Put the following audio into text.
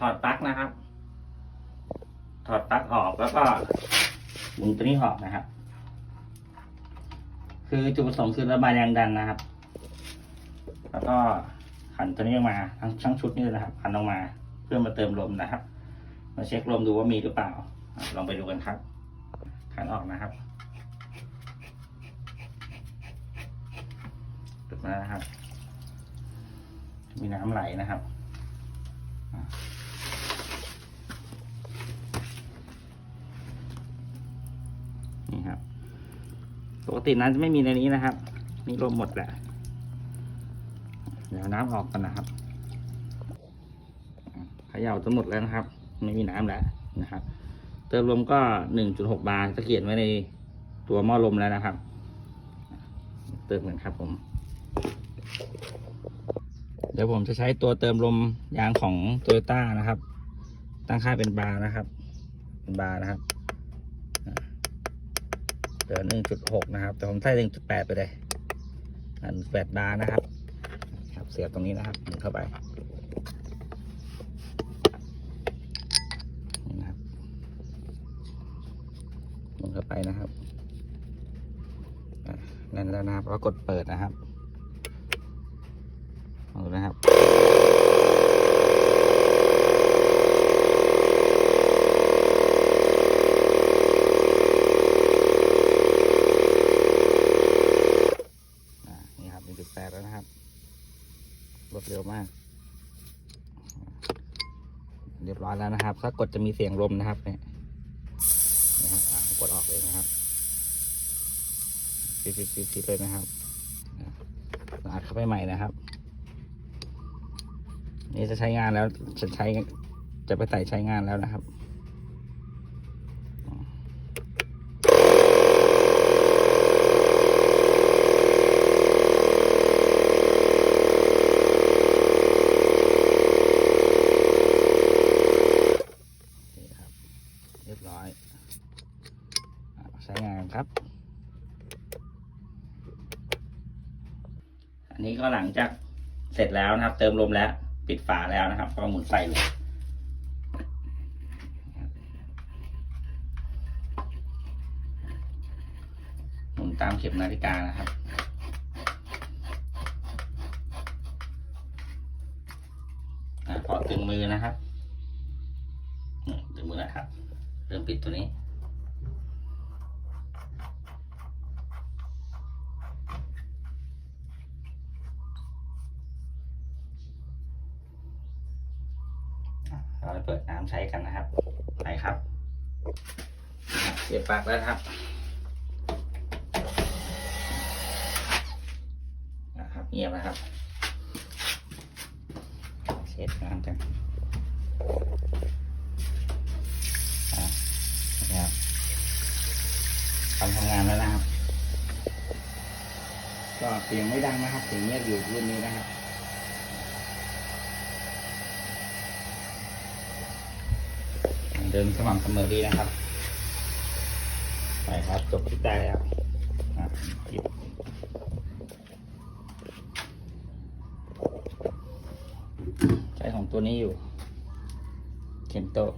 ถอดปลั๊กนะครับ ถอดปลั๊กออกแล้วก็หมุนตัวนี้ออกนะครับ คือจุดประสงค์คือระบายแรงดันนะครับ แล้วก็ขันตัวนี้ออกมาทั้งทั้งชุดนี้นะครับขันออกมา เพื่อมาเติมลมนะครับ มาเช็คลมดูว่ามีหรือเปล่า ลองไปดูกันครับ ขันออกนะครับจุดนะครับ มีน้ำไหลนะครับอะนี่ครับ ปกติน้ำจะไม่มีในนี้นะครับ นี่ลมหมดแหละ เดี๋ยวน้ำออกกันนะครับเขย่าจนหมดแล้วนะครับ ไม่มีน้ำแล้วนะครับ เติมลมก็หนึ่งจุดหกบาร์จะเขียนไว้ในตัวหม้อลมแล้วนะครับ เติมกันครับผม เดี๋ยวผมจะใช้ตัวเติมลมยางของโตโยต้านะครับ ตั้งค่าเป็นบาร์นะครับ เป็นบาร์นะครับ เดี๋ยวหนึ่งจุดหกนะครับ แต่ผมใส่หนึ่งจุดแปดไปเลยหนึ่งแปดบาร์นะครับ ครับ เสียบตรงนี้นะครับหมุนเข้าไปนี่นะครับหมุนเข้าไปนะครับนั่นแล้วนะครับแล้วกดเปิดนะครับเอานะครับ อ่านี่ครับ1.8แล้วนะครับ รว ดเร็วมาก เรียบร้อยแล้วนะครับ ถ้ากดจะมีเสียงลมนะครับเนี่ยนะครับกดออกเลยนะครับปิดๆๆเลยนะครับสะอัดเข้าไปใหม่นะครับ นี่จะใช้งานแล้วจะใช้จะไปใส่ใช้งานแล้วนะครับ นี่ครับ เรียบร้อยอะใช้งานครับ อั นนี้ก็หลังจากเสร็จแล้วนะครับ เติมลมแล้ว ปิดฝาแล้วนะครับ ก็หมุนใส่เลยหมุนตามเข็มนาฬิกานะครับพอถึงมือนะครับอืมถึงมือแล้วครับ เริ่มปิดตัวนี้ เราเปิดน้ำใช้กันนะครับ ไปครับเสียบปลักแล้วครับนะครับเงียบนะครับเช็ดน้ำกันนะครับทำทำงานแล้วนะครับ ก็เสียงไม่ดังนะครับเสียงเงียบอยู่รุ่นนี้นะครับ เดินสม่ำเสมอดีนะครับไปครับจบที่ได้แล้วอะหยิบใช้ของตัวนี้อยู่ เข็นโตะ